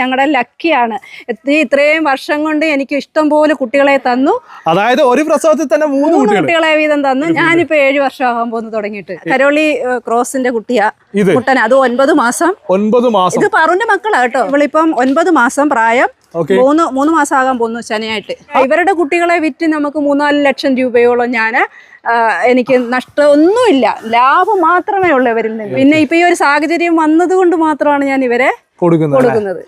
ഞങ്ങളുടെ ലക്കിയാണ് ഇത്രയും വർഷം കൊണ്ട് എനിക്ക് ഇഷ്ടം പോലെ കുട്ടികളെ തന്നു. അതായത് ഒരു പ്രസവത്തിൽ തന്നെ മൂന്ന് കുട്ടികളെ. വീതം തന്നു. ഞാനിപ്പോ ഏഴു വർഷമാകാൻ പോകുന്നു തുടങ്ങിയിട്ട്. കരോളി ക്രോസിന്റെ കുട്ടിയാ. കുട്ടൻ അത് ഒൻപത് മാസം. ഒൻപത് മാസം. ഇത് പറഞ്ഞ മക്കളാ കേട്ടോ. ഇവളിപ്പം ഒൻപത് മാസം പ്രായം. മൂന്ന് മൂന്ന് മാസം ആകാൻ പോകുന്നു ശനിയായിട്ട്. ഇവരുടെ കുട്ടികളെ വിറ്റ് നമുക്ക് മൂന്നാൽ ലക്ഷം രൂപയോളം ഞാൻ എനിക്ക് നഷ്ടമൊന്നുമില്ല. ലാഭം മാത്രമേ ഉള്ളൂ ഇവരിൽ നിന്ന്. പിന്നെ ഇപ്പൊ ഈ ഒരു സാഹചര്യം വന്നത് കൊണ്ട് മാത്രമാണ് ഞാൻ ഇവരെ കൊടുക്കുന്നത്? കൊടുക്കുന്നത്.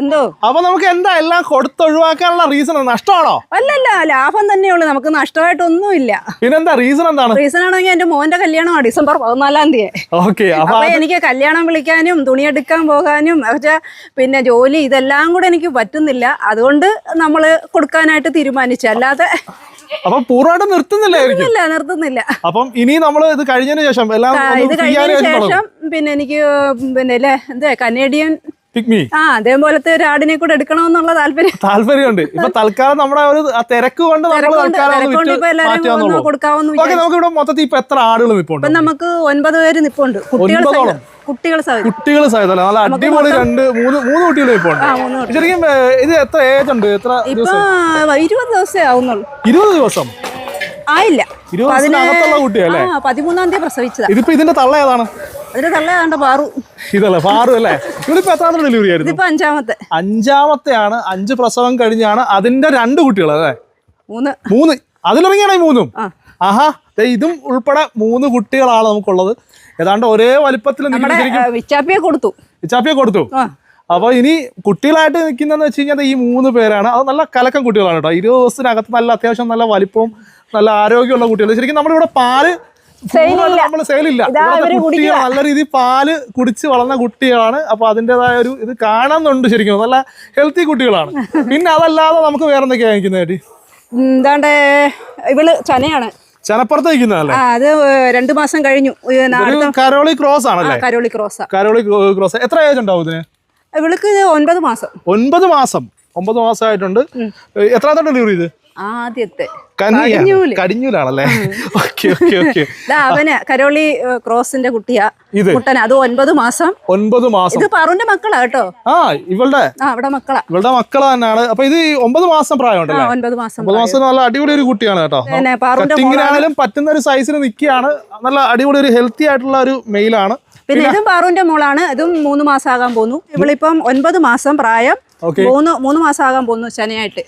എന്തോ? അപ്പൊ നമുക്ക് എന്താ എല്ലാം കൊടുത്തൊഴിവാക്കാനുള്ള റീസൺ നഷ്ടമാണോ? അല്ലല്ല ലാഭം തന്നെയുള്ളൂ. നമുക്ക് നഷ്ടമായിട്ടൊന്നുമില്ല. പിന്നെന്താ റീസൺ എന്താണ്? റീസൺ ആണെങ്കിൽ എന്റെ മോന്റെ കല്യാണമാണ് ഡിസംബർ പതിനാലാം തീയതി. ഓക്കെ അപ്പൊ എനിക്ക് കല്യാണം വിളിക്കാനും തുണിയെടുക്കാൻ പോകാനും പിന്നെ ജോലി ഇതെല്ലാം കൂടെ എനിക്ക് പറ്റുന്നില്ല. അതുകൊണ്ട് നമ്മൾ കൊടുക്കാനായിട്ട് തീരുമാനിച്ചു. അല്ലാതെ അപ്പൊ പൂർണമായിട്ട് നിർത്തുന്നില്ലായിരിക്കും. ഇല്ല നിർത്തുന്നില്ല. അപ്പം ഇനി നമ്മൾ ഇത് കഴിഞ്ഞതിന് ശേഷം എല്ലാം ഇത് കഴിഞ്ഞതിന് ശേഷം പിന്നെ എനിക്ക് പിന്നെ അല്ലേ എന്താ കനേഡിയൻ ആ അതേപോലത്തെ ഒരു ആടിനെ കൂടെ എടുക്കണമെന്നുള്ള താല്പര്യം. താല്പര്യമുണ്ട്. ഇപ്പൊ തൽക്കാലം നമ്മുടെ ഒരു തിരക്ക് കൊണ്ട് നമുക്ക് ഇവിടെ മൊത്തത്തിൽ ഇപ്പൊ എത്ര ആടുകൾ നമുക്ക് ഒൻപത് പേര് നിപ്പുണ്ട്. കുട്ടികൾ. കുട്ടികൾ സഹിതം. കുട്ടികൾ നല്ല അടിപൊളി രണ്ട് മൂന്ന് മൂന്ന് കുട്ടികൾ ഇപ്പോൾ. ശരിക്കും ഇത് എത്ര ഏജ് ഉണ്ട്? എത്ര ഇപ്പൊ ഇരുപത് ദിവസമേ ആവുന്നുള്ളൂ. ഇരുപത് ദിവസം? ആയില്ല. പതിമൂന്നാം തീയതി പ്രസവിച്ചതാ. ഇതിപ്പോ ഇതിന്റെ തള്ള ഏതാണ്? പാറു. ഇതല്ലേ അല്ലേ? എത്രാമത്തെ ഡെലിവറി ആയിരുന്നു? അഞ്ചാമത്തെ. അഞ്ചാമത്തെയാണ് അഞ്ച് പ്രസവം കഴിഞ്ഞാണ് അതിന്റെ രണ്ട് കുട്ടികൾ അല്ലേ? മൂന്ന്. മൂന്ന്. അതിലിറങ്ങിയാണ് ഈ മൂന്നും. ആഹാ ഇതും ഉൾപ്പെടെ മൂന്ന് കുട്ടികളാണ് നമുക്കുള്ളത്. ഏതാണ്ട് ഒരേ വലിപ്പത്തിൽ നിൽക്കുന്ന വിച്ചാപ്പിയെ കൊടുത്തു. ഇച്ചാപ്പിയെ കൊടുത്തു. അപ്പൊ ഇനി കുട്ടികളായിട്ട് നിൽക്കുന്നതെന്ന് വെച്ച് കഴിഞ്ഞാൽ ഈ മൂന്ന് പേരാണ്. അത് നല്ല കലക്കം കുട്ടികളാണ് കേട്ടോ. ഇരുപത് ദിവസത്തിനകത്ത് നല്ല അത്യാവശ്യം നല്ല വലിപ്പവും നല്ല ആരോഗ്യമുള്ള കുട്ടികൾ ശരിക്കും നമ്മളിവിടെ പാൽ നമ്മൾ സെയിലില്ല കുട്ടികൾ നല്ല രീതിയിൽ പാൽ കുടിച്ച് വളർന്ന കുട്ടികളാണ്. അപ്പൊ അതിന്റെതായ ഒരു ഇത് കാണുന്നുണ്ട് ശരിക്കും. നല്ല ഹെൽത്തി കുട്ടികളാണ്. പിന്നെ അതല്ലാതെ നമുക്ക് വേറെന്തൊക്കെയാണ് നിൽക്കുന്നത് എന്താണ്ട് ഇവൾ ചനയാണ്. ചനപ്പുറത്ത് നിൽക്കുന്നതല്ലേ ആ അത് രണ്ടു മാസം കഴിഞ്ഞു. കരോളി ക്രോസ് ആണല്ലേ? കരോളി ക്രോസ കരോളി ക്രോസ്. എത്ര ഏജ് ഉണ്ടാവും ഇതിന്? ഇവൾക്ക് ഒൻപത് മാസം. ഒൻപത് മാസം. ഒമ്പത് മാസമായിട്ടുണ്ട്. എത്രാമത്തെ ഡെലിവറി ഇത് ആദ്യത്തെ. കടിഞ്ഞൂലാണല്ലേ? അവന് കരോളി ക്രോസിന്റെ കുട്ടിയാ. കുട്ടൻ അത് ഒൻപത് മാസം. ഒൻപത് മാസം. ഇത് പറുന്റെ മക്കളാ കേട്ടോ. ആ ഇവളുടെ. അവിടെ മക്കളാ. ഇവളുടെ മക്കള തന്നെയാണ്. അപ്പൊ ഇത് ഒമ്പത് മാസം പ്രായമുണ്ടല്ലോ ഒൻപത് മാസം ഒമ്പത് മാസം നല്ല അടിപൊളി ഒരു കുട്ടിയാണ് കേട്ടോ. കട്ടിങ്ങിനാണെങ്കിലും പറ്റുന്ന ഒരു സൈസിൽ നിൽക്കുകയാണ്. നല്ല അടിപൊളി ഒരു ഹെൽത്തി ആയിട്ടുള്ള ഒരു മെയിലാണ് പിന്നെ ഇതും പാറുവിന്റെ മോളാണ്. ഇതും മൂന്ന് മാസം ആകാൻ പോന്നു ഇവളിപ്പം ഒൻപത് മാസം പ്രായം. മൂന്ന് മൂന്ന് മാസം ആകാൻ പോന്നു ശനിയായിട്ട്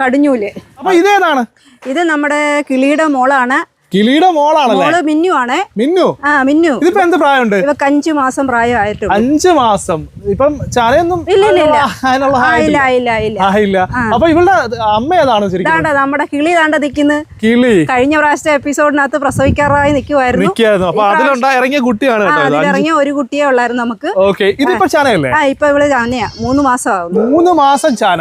കടിഞ്ഞൂൽ. അപ്പൊ ഇതേതാണ്? ഇത് നമ്മുടെ കിളിയുടെ മോളാണ്. കിളിയുടെ മോളാണല്ലേ? മോൾ മിന്നു ആണ്. മിന്നു? ആ മിന്നു. ഇതിപ്പോ എന്ത് പ്രായമുണ്ട്? ഇവക്ക് അഞ്ചു മാസം പ്രായമായിട്ടുള്ളൂ. അഞ്ചു മാസം. ഇപ്പം ചാനയൊന്നും ഇല്ല, ഇല്ല, ഇല്ല. അതിനുള്ള ആ, ആയിട്ടില്ല. ഇല്ല ഇല്ല ഇല്ല. ആയില്ല അപ്പൊ ഇവളുടെ അമ്മ ഏതാണ് ശരിക്കും? നമ്മുടെ കിളി താണ്ട നിൽക്കുന്നു. കിളി. കഴിഞ്ഞ പ്രാവശ്യത്തെ എപ്പിസോഡിനകത്ത് പ്രസവിക്കാറായി നിൽക്കുമായിരുന്നു നിക്കായിരുന്നു അപ്പൊ അതിലുണ്ടാ ഇറങ്ങിയ കുട്ടിയാണ് ആ കേട്ടോ ഇത്. അതിലിറങ്ങിയ ഒരു കുട്ടിയെ ഉള്ളായിരുന്നു നമുക്ക്. ഓക്കെ. ഇതിപ്പോ ചാനയല്ലേ? ആ ഇപ്പൊ ഇവൾ ചാനയാ. മൂന്ന് മാസം ആവുന്നു മൂന്ന് മാസം ചാന.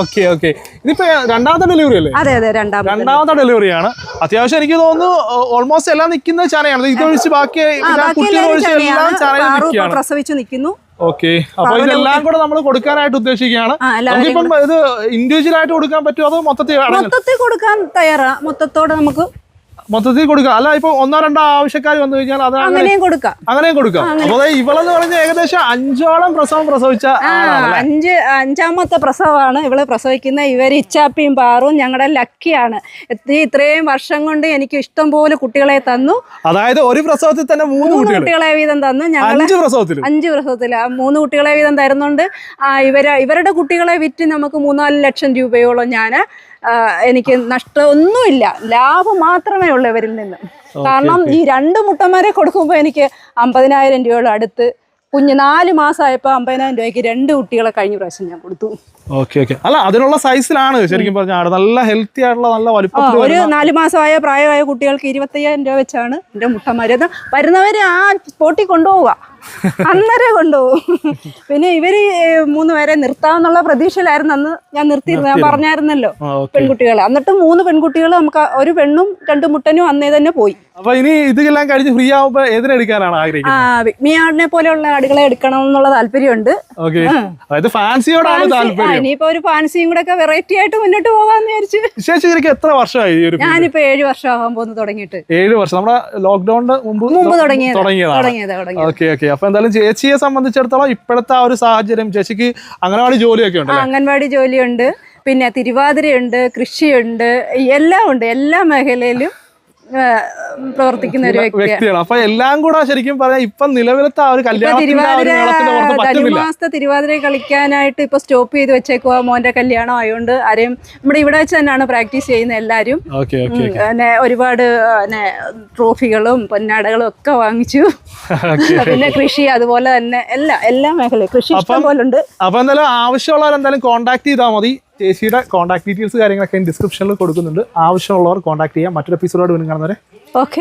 Okay okay. ഇതിപ്പോ രണ്ടാമത്തെ ഡെലിവറി അല്ലേ? അതെ അതെ രണ്ടാമത് രണ്ടാമത്തെ ഡെലിവറിയാണ്. അത്യാവശ്യം എനിക്ക് തോന്നുന്നു ഓൾമോസ്റ്റ് എല്ലാം നിൽക്കുന്ന ചാനയാണ്. ഇത് ഒഴിച്ച് ബാക്കി എല്ലാം പ്രസവിച്ചു നിൽക്കുന്നു. ഓക്കെ അപ്പൊ ഇതെല്ലാം കൂടെ നമ്മൾ കൊടുക്കാനായിട്ട് ഉദ്ദേശിക്കുകയാണ്. നമുക്കിപ്പം ഇത് ഇൻഡിവിജ്വൽ ആയിട്ട് കൊടുക്കാൻ പറ്റുമോ? അതോ മൊത്തത്തിൽ മൊത്തത്തിൽ കൊടുക്കാൻ തയ്യാറാ. മൊത്തത്തോടെ നമുക്ക് മൊത്തത്തിൽ കൊടുക്കാം അല്ല ഇപ്പൊ ഒന്നോ രണ്ടോ ആവശ്യക്കാർ വന്നു കഴിഞ്ഞാൽ അത് അങ്ങനെ അങ്ങനെയും കൊടുക്കാം. അങ്ങനെയും കൊടുക്കാം. അപ്പൊ ഇവളെന്ന് പറഞ്ഞ ഏകദേശം അഞ്ചോളം പ്രസവം പ്രസവിച്ച അഞ്ച് അഞ്ചാമത്തെ പ്രസവമാണ് ഇവൾ പ്രസവിക്കുന്ന ഇവർ ഇച്ചാപ്പിയും പാറും ഞങ്ങളുടെ ലക്കിയാണ് ഇത്രയും വർഷം കൊണ്ട് എനിക്ക് ഇഷ്ടം പോലെ കുട്ടികളെ തന്നു. അതായത് ഒരു പ്രസവത്തിൽ തന്നെ മൂന്ന് കുട്ടികളെ. വീതം തന്നു. ഞങ്ങൾ അഞ്ച് പ്രസവത്തിൽ അഞ്ച് പ്രസവത്തിൽ ആ മൂന്ന് കുട്ടികളെ വീതം തരുന്നുണ്ട്. ആ ഇവർ ഇവരുടെ കുട്ടികളെ വിറ്റ് നമുക്ക് മൂന്നാൽ ലക്ഷം രൂപയോളം ഞാൻ എനിക്ക് നഷ്ടമൊന്നുമില്ല ലാഭം മാത്രമേ ഉള്ളൂ ഇവരിൽ നിന്ന്. കാരണം ഈ രണ്ട് മുട്ടന്മാരെ കൊടുക്കുമ്പോൾ എനിക്ക് അമ്പതിനായിരം രൂപയോളം അടുത്ത് കുഞ്ഞ് നാല് മാസമായപ്പോൾ അമ്പതിനായിരം രൂപയ്ക്ക് രണ്ട് കുട്ടികളെ കഴിഞ്ഞ പ്രാവശ്യം ഞാൻ കൊടുത്തു. Okay okay. അല്ല അതിനുള്ള സൈസിലാണ് ശരിക്കും പറഞ്ഞ ആട്. നല്ല ഹെൽത്തി ആയിട്ടുള്ള നല്ല വലുപ്പം ഒരു നാല് മാസമായ പ്രായമായ കുട്ടികൾക്ക് ഇരുപത്തയ്യായിരം രൂപ വെച്ചാണ് എന്റെ മുട്ടമാര് വരുന്നവരെ ആ സ്പോട്ടിൽ കൊണ്ടുപോവുക. അന്നേരം കൊണ്ടുപോകും പിന്നെ ഇവർ മൂന്ന് പേരെ നിർത്താമെന്നുള്ള പ്രതീക്ഷയിലായിരുന്നു അന്ന് ഞാൻ നിർത്തിയിരുന്നു ഞാൻ പറഞ്ഞായിരുന്നല്ലോ ആ, പെൺകുട്ടികളെ. എന്നിട്ട് മൂന്ന് പെൺകുട്ടികൾ നമുക്ക് ഒരു പെണ്ണും രണ്ട് മുട്ടനും അന്നേ തന്നെ പോയി. അപ്പൊ ഇനി ഇതെല്ലാം കഴിഞ്ഞ് ഫ്രീ ആവുമ്പോ ഏതിനെടുക്കാനാണ് ആ ആഗ്രഹിക്കുന്നത് വിഗ്മിയാടിനെ പോലെയുള്ള ആടുകളെ എടുക്കണം എന്നുള്ള താല്പര്യമുണ്ട്. അതായത് ഫാൻസിയോടാണ് താല്പര്യം. ഇനിയിപ്പോ ഒരു ഫാൻസിയും കൂടെ ഒക്കെ വെറൈറ്റി ആയിട്ട് മുന്നോട്ട് പോകാന്ന് വിചാരിച്ചു. ശരിക്കും എത്ര വർഷമായി? ഞാനിപ്പോ ഏഴു വർഷം ആകാൻ പോകുന്നു തുടങ്ങിയിട്ട്. ഏഴ് വർഷം. നമ്മുടെ ലോക്ക്ഡൌണിന് മുമ്പ് മുമ്പ് തുടങ്ങിയത്. തുടങ്ങിയതാണ്. ഓക്കെ ഓക്കെ അപ്പൊ എന്തായാലും ചേച്ചിയെ സംബന്ധിച്ചിടത്തോളം ഇപ്പോഴത്തെ ആ ഒരു സാഹചര്യം ചേച്ചിക്ക് അംഗനവാടി ജോലിയൊക്കെ ഉണ്ട് അംഗൻവാടി ജോലിയുണ്ട്. പിന്നെ തിരുവാതിരയുണ്ട് കൃഷിയുണ്ട് എല്ലാം ഉണ്ട്. എല്ലാ മേഖലയിലും പ്രവർത്തിക്കുന്ന ഒരു വ്യക്തിയാണ്. അപ്പൊ എല്ലാം കൂടെ ശരിക്കും പറയാം ഇപ്പൊ നിലവിലത്തെ ആ ഒരു കല്യാണം തിരുവാതിര കളിക്കാനായിട്ട് ഇപ്പൊ സ്റ്റോപ്പ് ചെയ്ത് വെച്ചേക്കുക മോന്റെ കല്യാണം ആയതുകൊണ്ട് ആരെയും നമ്മുടെ ഇവിടെ വെച്ച് തന്നെയാണ് പ്രാക്ടീസ് ചെയ്യുന്ന എല്ലാരും. പിന്നെ ഒരുപാട് പിന്നെ ട്രോഫികളും പൊന്നാടകളും ഒക്കെ വാങ്ങിച്ചു. പിന്നെ കൃഷി അതുപോലെ തന്നെ എല്ലാ എല്ലാ മേഖലയും. കൃഷി ഇഷ്ടം പോലെ ഉണ്ട് അപ്പൊ എന്തായാലും ആവശ്യമുള്ളവരെന്തായാലും കോൺടാക്ട് ചെയ്താൽ മതി. ചേച്ചിയുടെ കോൺടാക്ട് ഡീറ്റെയിൽസ് കാര്യങ്ങളൊക്കെ ഡിസ്ക്രിപ്ഷനിൽ കൊടുക്കുന്നുണ്ട്. ആവശ്യമുള്ളവർ കോൺടാക്ട് ചെയ്യാം. മറ്റൊരു എപ്പിസോഡോട് വീണ്ടും കാണുന്നവരെ ഓക്കെ